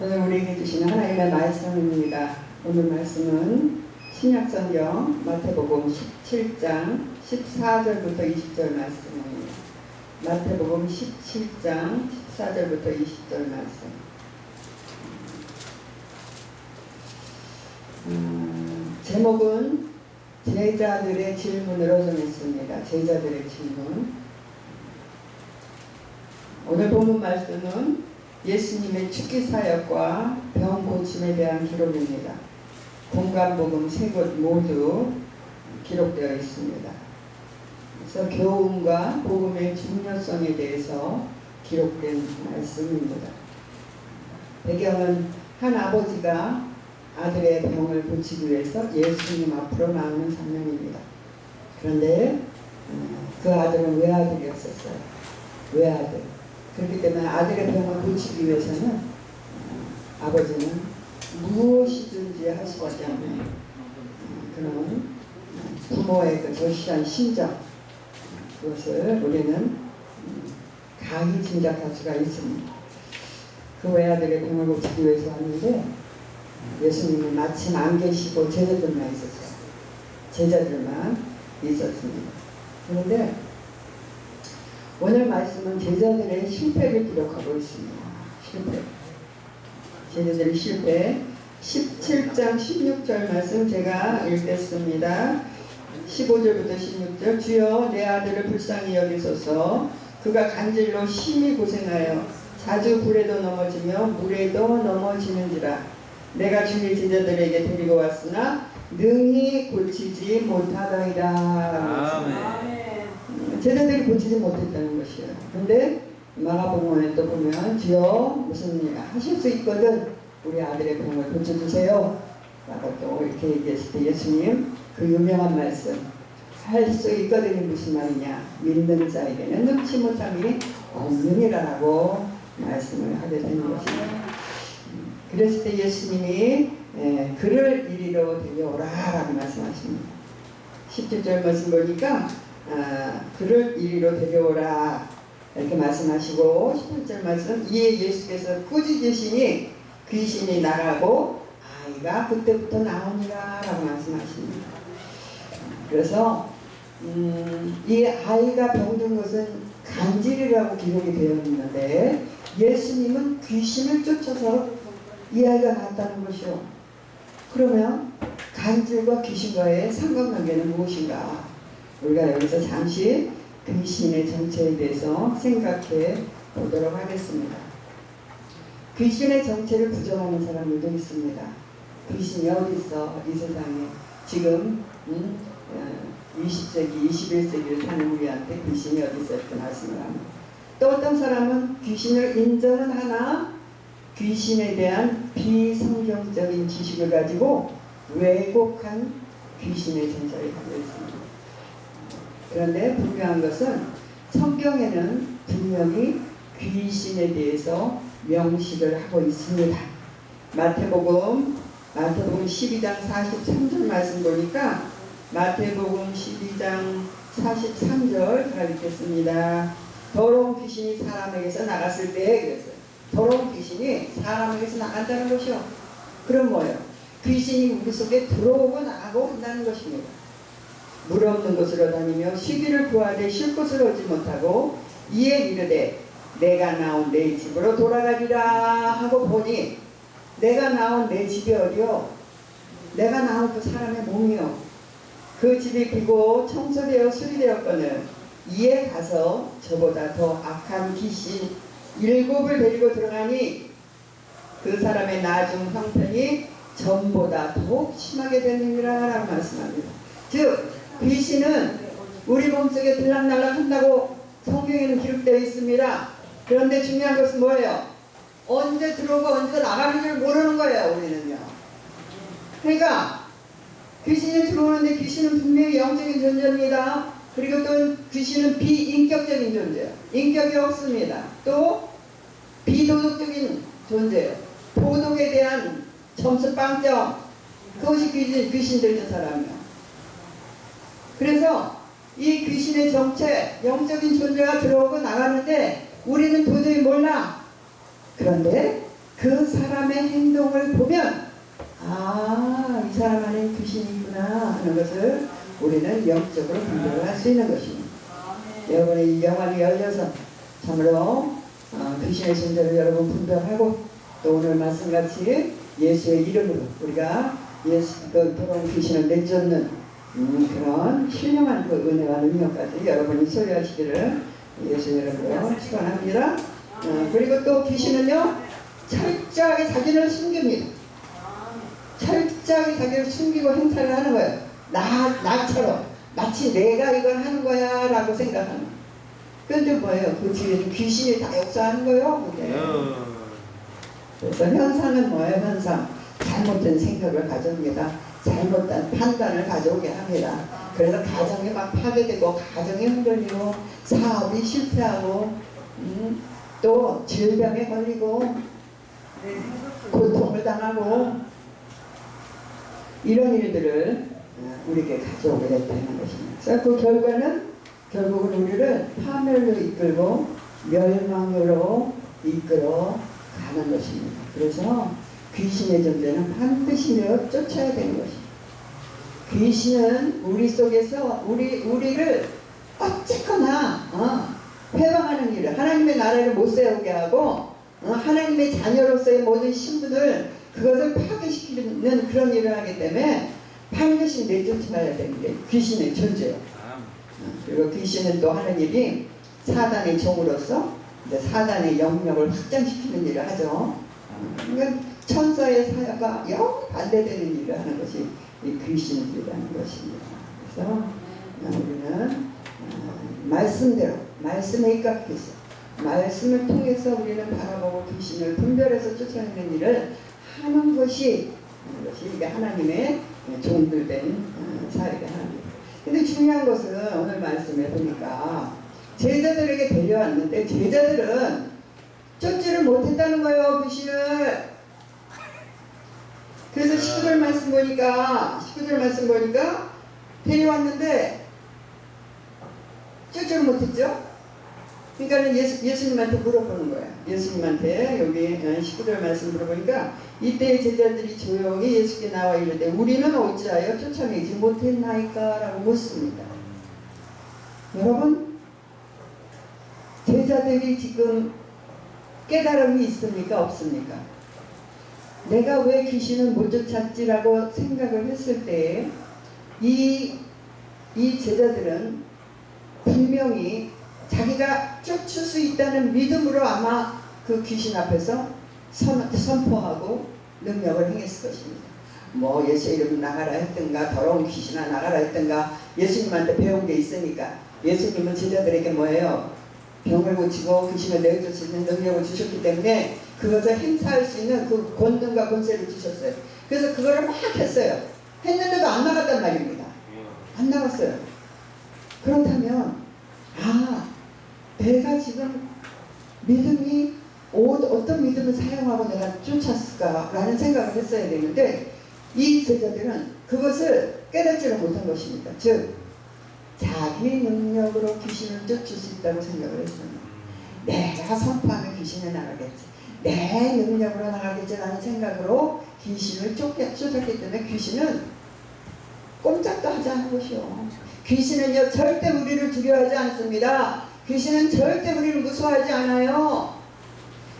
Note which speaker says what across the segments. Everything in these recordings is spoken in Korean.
Speaker 1: 오늘 우리에게 주시는 하나님의 말씀입니다. 오늘 말씀은 신약성경 마태복음 17장 14절부터 20절 말씀입니다. 마태복음 17장 14절부터 20절 말씀. 음, 제목은 제자들의 질문으로 정했습니다. 제자들의 질문. 오늘 본문 말씀은 예수님의 축기 사역과 병 고침에 대한 기록입니다. 공간복음 세 곳 모두 기록되어 있습니다. 그래서 교훈과 복음의 중요성에 대해서 기록된 말씀입니다. 배경은 한 아버지가 아들의 병을 고치기 위해서 예수님 앞으로 나오는 장면입니다. 그런데 어, 그 아들은 외아들이었었어요. 외아들. 그렇기 때문에 아들의 병을 고치기 위해서는 어, 아버지는 무엇이든지 할 수밖에 없는 어, 그런 부모의 그 절실한 심정 그것을 우리는 음, 강히 짐작할 수가 있습니다. 그 외아들의 병을 고치기 위해서 왔는데 예수님은 마침 안 계시고 제자들만 있었어요. 제자들만 있었습니다. 그런데 오늘 말씀은 제자들의 실패를 기록하고 있습니다. 실패. 제자들의 실패. 17장 16절 말씀 제가 읽겠습니다. 15절부터 16절 주여 내 아들을 불쌍히 여기소서 그가 간질로 심히 고생하여 자주 불에도 넘어지며 물에도 넘어지는지라 내가 주의 제자들에게 데리고 왔으나 능히 고치지 못하더이다.
Speaker 2: 아멘.
Speaker 1: 음, 제자들이 고치지 못했다는 것이에요. 근데 마가복음에 또 보면 주여 무슨 일 하실 수 있거든 우리 아들의 병을 고쳐주세요. 라고 또 이렇게 얘기했을 때 예수님 그 유명한 말씀 할 수 있거든이 무슨 말이냐 믿는 자에게는 능치 못한 일이 없느니라고 말씀을 하게 되는 것입니다. 그랬을 때 예수님이 에, 그를 이리로 데려오라 라고 말씀하십니다. 17절 말씀 보니까 아, 그를 이리로 데려오라 이렇게 말씀하시고 18절 말씀 이에 예수께서 꾸짖으시니 귀신이 나가고 아이가 그때부터 나오니라 라고 말씀하십니다. 그래서 음, 이 아이가 병든 것은 간질이라고 기록이 되어 있는데 예수님은 귀신을 쫓아서 이 아이가 낳았다는 것이요. 그러면 간질과 귀신과의 상관관계는 무엇인가? 우리가 여기서 잠시 귀신의 정체에 대해서 생각해 보도록 하겠습니다. 귀신의 정체를 부정하는 사람들도 있습니다. 귀신이 어디 있어? 이 세상에 지금 음, 어, 20세기, 21세기를 사는 우리한테 귀신이 어디 있어? 이렇게 말씀을 합니다. 또 어떤 사람은 귀신을 인정은 하나 귀신에 대한 비성경적인 지식을 가지고 왜곡한 귀신의 정체를 가지고 있습니다. 그런데 분명한 것은 성경에는 분명히 귀신에 대해서 명시를 하고 있습니다. 마태복음 마태복음 12장 43절 말씀 보니까 마태복음 12장 43절 제가 읽겠습니다. 더러운 귀신이 사람에게서 나갔을 때 그랬어요. 더러운 귀신이 사람에게서 나간다는 것이요. 그럼 뭐예요? 귀신이 우리 속에 들어오고 나가고 한다는 것입니다. 물 없는 곳으로 다니며 시기를 구하되 쉴 곳을 얻지 못하고 이에 이르되 내가 나온 내 집으로 돌아가리라 하고 보니 내가 나온 내 집이 어디요? 내가 나온 그 사람의 몸이요. 그 집이 비고 청소되어 수리되었거늘 이에 가서 저보다 더 악한 귀신 일곱을 데리고 들어가니 그 사람의 나중 형편이 전보다 더욱 심하게 되느니라 라고 말씀합니다. 즉 귀신은 우리 몸속에 들락날락 한다고 성경에는 기록되어 있습니다. 그런데 중요한 것은 뭐예요? 언제 들어오고 언제 나가는 줄 모르는 거예요, 우리는요. 그러니까 귀신이 들어오는데 귀신은 분명히 영적인 존재입니다. 그리고 또 귀신은 비인격적인 존재예요. 인격이 없습니다. 또 비도덕적인 존재예요. 도덕에 대한 점수 빵점 그것이 귀신, 귀신 들린 사람이에요. 그래서 이 귀신의 정체, 영적인 존재가 들어오고 나가는데 우리는 도저히 몰라. 그런데 그 사람의 행동을 보면 아, 이 사람 안에 귀신이 있구나 하는 것을 우리는 영적으로 분별을 할 수 있는 것입니다. 여러분의 이 영안이 열려서 참으로 어, 귀신의 존재를 여러분 분별하고 또 오늘 말씀같이 예수의 이름으로 우리가 예수 그 더러운 귀신을 내쫓는 음, 그런 신령한 그 은혜와 능력까지 여러분이 소유하시기를 예수 이름으로 축원합니다. 어, 그리고 또 귀신은요 철저하게 자기를 숨깁니다. 철저하게 자기를 숨기고 행사를 하는 거예요. 나 나처럼 마치 내가 이걸 하는 거야라고 생각하는. 그런데 뭐예요? 그 뒤에는 귀신이 다 역사하는 거예요. 그게. 그래서 현상은 뭐예요? 현상. 잘못된 생각을 가져옵니다. 잘못된 판단을 가져오게 합니다. 그래서 가정이 막 파괴되고 가정이 흔들리고 사업이 실패하고 음, 또 질병에 걸리고 고통을 당하고 이런 일들을 어, 우리에게 가져오게 됐다는 것입니다. 그래서 그 결과는 결국은 우리를 파멸로 이끌고 멸망으로 이끌어 가는 것입니다. 그래서 귀신의 존재는 반드시 쫓아야 되는 것입니다. 귀신은 우리 속에서 우리 우리를 어쨌거나 어, 회방하는 일을 하나님의 나라를 못 세우게 하고 어, 하나님의 자녀로서의 모든 신분을 그것을 파괴시키는 그런 일을 하기 때문에 반드시 내쫓아야 되는 게 귀신의 존재예요. 어, 그리고 귀신은 또 하는 일이 사단의 종으로서 이제 사단의 영역을 확장시키는 일을 하죠. 어, 그러니까 천사의 사역과 영 반대되는 일을 하는 것이 이 귀신들이라는 것입니다. 그래서 어, 우리는 어, 말씀대로 말씀에 입각해서 말씀을 통해서 우리는 바라보고 귀신을 분별해서 쫓아내는 일을 하는 것이 것이 이게 하나님의 종들된 어, 사역이 하나님. 근데 중요한 것은 오늘 말씀에 보니까 제자들에게 데려왔는데 제자들은 쫓지를 못했다는 거예요 귀신을. 그래서 19절 말씀 보니까 19절 말씀 보니까 데려왔는데 쫓지를 못했죠. 그러니까는 예수, 예수님한테 물어보는 거예요. 예수님한테 여기 19절 말씀 물어보니까 이때 제자들이 조용히 예수께 나와 이르되 우리는 어찌하여 쫓아내지 못했나이까? 라고 묻습니다. 여러분 제자들이 지금 깨달음이 있습니까? 없습니까? 내가 왜 귀신을 못 쫓았지라고 생각을 했을 때 이 이 제자들은 분명히 자기가 쫓을 수 있다는 믿음으로 아마 그 귀신 앞에서 선, 선포하고 능력을 행했을 것입니다. 뭐 예수 이름 나가라 했든가 더러운 귀신아 나가라 했든가 예수님한테 배운 게 있으니까 예수님은 제자들에게 뭐예요? 병을 고치고 귀신을 내어줄 수 있는 능력을 주셨기 때문에 그것을 행사할 수 있는 그 권능과 권세를 주셨어요. 그래서 그거를 막 했어요. 했는데도 안 나갔단 말입니다. 안 나갔어요. 그렇다면 아 내가 지금 믿음이 어- 어떤 믿음을 사용하고 내가 쫓았을까라는 생각을 했어야 되는데 이 제자들은 그것을 깨닫지를 못한 것입니다. 즉 자기 능력으로 귀신을 쫓을 수 있다고 생각을 했어요. 내가 선포하면 귀신이 나가겠지. 내 능력으로 나가겠지라는 생각으로 귀신을 쫓게, 쫓았기 때문에 귀신은 꼼짝도 하지 않은 것이요. 귀신은요 절대 우리를 두려워하지 않습니다. 귀신은 절대 우리를 무서워하지 않아요.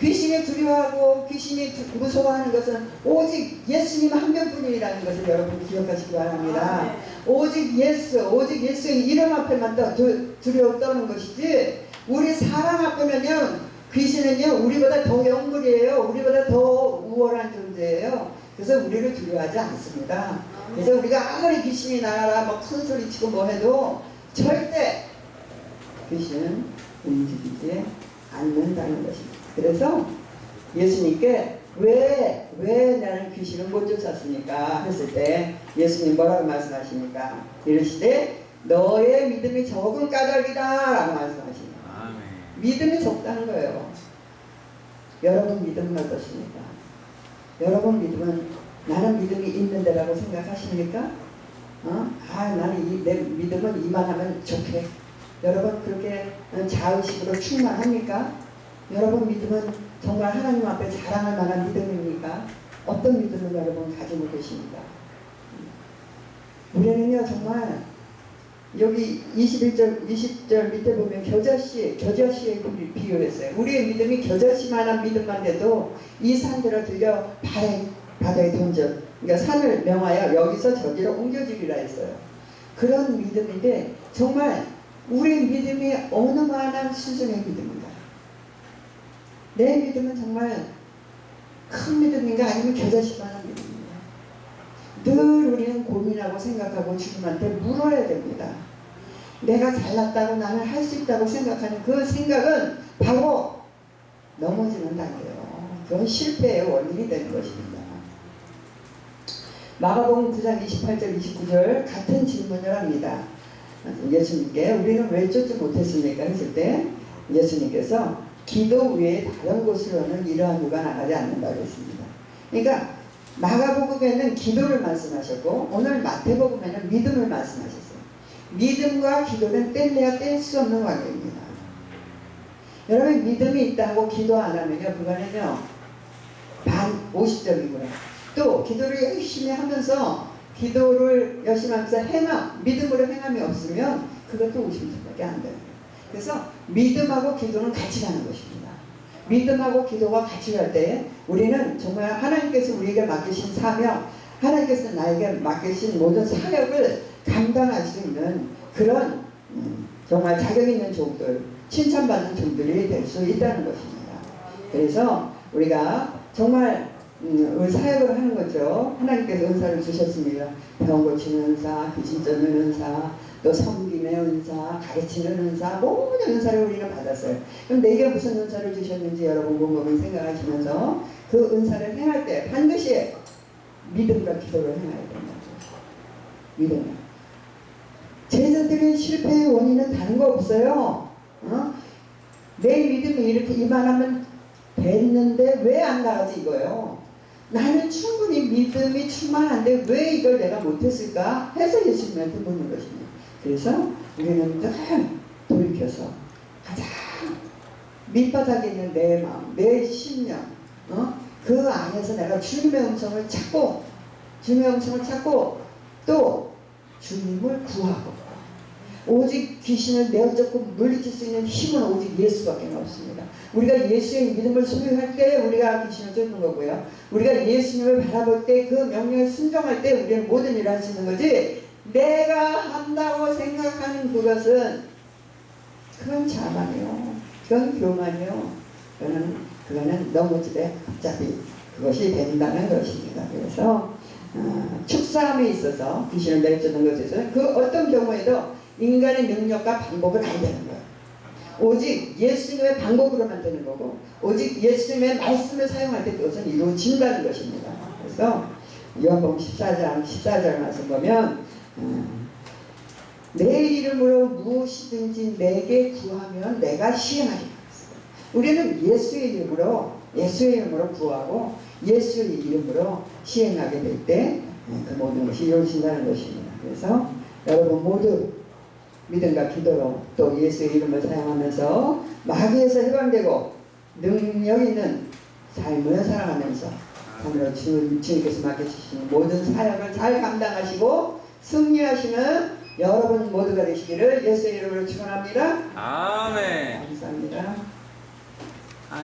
Speaker 1: 귀신이 두려워하고 귀신이 두- 무서워하는 것은 오직 예수님 한 명뿐이라는 것을 여러분 기억하시기 바랍니다. 오직 예수, 오직 예수의 이름 앞에만 떠 두- 두려워 떠는 것이지 우리 사랑 앞에는요 귀신은요 우리보다 더 영물이에요. 우리보다 더 우월한 존재예요. 그래서 우리를 두려워하지 않습니다. 그래서 우리가 아무리 귀신이 나가라 막 큰 소리 치고 뭐 해도 절대 귀신은 움직이지 않는다는 것입니다. 그래서 예수님께 왜, 왜 나는 귀신을 못 쫓았습니까? 했을 때 예수님 뭐라고 말씀하십니까? 이르시되 너의 믿음이 적은 까닭이다 라고 말씀하십니다. 믿음이 적다는 거예요. 여러분 믿음은 어떠십니까? 여러분 믿음은 나는 믿음이 있는데라고 생각하십니까? 어? 아 나는 이, 내 믿음은 이만하면 좋게. 여러분 그렇게 자의식으로 충만합니까? 여러분 믿음은 정말 하나님 앞에 자랑할 만한 믿음입니까? 어떤 믿음을 여러분 가지고 계십니까? 우리는요 정말 여기 21절, 20절 밑에 보면 겨자씨, 겨자씨에 비- 비유했어요. 우리의 믿음이 겨자씨만한 믿음만 돼도 이 산들을 들려 바다에, 바다에 던져. 그러니까 산을 명하여 여기서 저기로 옮겨주리라 했어요. 그런 믿음인데 정말 우리의 믿음이 어느 만한 수준의 믿음인가? 내 믿음은 정말 큰 믿음인가 아니면 겨자씨만한 믿음인가? 늘 우리는 고민하고 생각하고 주님한테 물어야 됩니다. 내가 잘났다고 나는 할 수 있다고 생각하는 그 생각은 바로 넘어지는 단계예요. 그건 실패의 원인이 되는 것입니다. 마가복음 9장 28절 29절 같은 질문을 합니다. 예수님께 우리는 왜 쫓지 못했습니까? 했을 때 예수님께서 기도 외에 다른 곳으로는 이러한 누가 나가지 않는다고 했습니다. 그러니까 마가복음에는 기도를 말씀하셨고 오늘 마태복음에는 믿음을 말씀하셨어요. 믿음과 기도는 뗄래야 뗄 수 없는 관계입니다. 여러분 믿음이 있다고 기도 안 하면요 그거는요 반 50점이고요. 또 기도를 열심히 하면서 기도를 열심히 하면서 행함 믿음으로 행함이 없으면 그것도 50점밖에 안 돼요. 그래서 믿음하고 기도는 같이 가는 것입니다. 믿음하고 기도가 같이 갈 때 우리는 정말 하나님께서 우리에게 맡기신 사명, 하나님께서 나에게 맡기신 모든 사역을 감당할 수 있는 그런 음, 정말 자격 있는 종들, 칭찬받는 종들이 될 수 있다는 것입니다. 그래서 우리가 정말 음, 사역을 하는 거죠. 하나님께서 은사를 주셨습니다. 병 고치는 은사, 귀신 쫓는 은사, 또 섬김의 은사, 가르치는 은사, 모든 은사를 우리는 받았어요. 그럼 내게 무슨 은사를 주셨는지 여러분 곰곰이 생각하시면서 그 은사를 행할 때 반드시 믿음과 기도를 행해야 된다는 거죠. 믿음. 제자들의 실패의 원인은 다른 거 없어요. 어? 내 믿음이 이렇게 이만하면 됐는데 왜 안 나가지 이거예요. 나는 충분히 믿음이 충만한데 왜 이걸 내가 못했을까 해서 예수님한테 묻는 것입니다. 그래서 우리는 늘 돌이켜서 가장 밑바닥에 있는 내 마음, 내 심령, 어? 그 안에서 내가 주님의 음성을 찾고 주님의 음성을 찾고 또 주님을 구하고 오직 귀신을 내어쫓고 물리칠 수 있는 힘은 오직 예수밖에 없습니다. 우리가 예수의 믿음을 소유할 때 우리가 귀신을 쫓는 거고요. 우리가 예수님을 바라볼 때 그 명령에 순종할 때 우리는 모든 일을 할 수 있는 거지 내가 한다고 생각하는 그것은 그건 자만이요. 그건 교만이요. 그거는, 그거는 너무 집에 갑자기 그것이 된다는 것입니다. 그래서 어, 축사함에 있어서 귀신을 내쫓는 것에서 그 어떤 경우에도 인간의 능력과 방법은 안 되는 거예요. 오직 예수님의 방법으로만 되는 거고 오직 예수님의 말씀을 사용할 때 그것은 이루어진다는 것입니다. 그래서 요한복음 14장 14절 말씀 보면 음, 내 이름으로 무엇이든지 내게 구하면 내가 시행하리라. 우리는 예수의 이름으로 예수의 이름으로 구하고 예수의 이름으로 시행하게 될 때 그 모든 것이 이루어진다는 것입니다. 그래서 여러분 모두 믿음과 기도로 또 예수의 이름을 사용하면서 마귀에서 해방되고 능력 있는 삶을 살아가면서 참으로 주, 주님께서 맡겨주시는 모든 사역을 잘 감당하시고 승리하시는 여러분 모두가 되시기를 예수의 이름으로 축원합니다.
Speaker 2: 아멘.
Speaker 1: 감사합니다.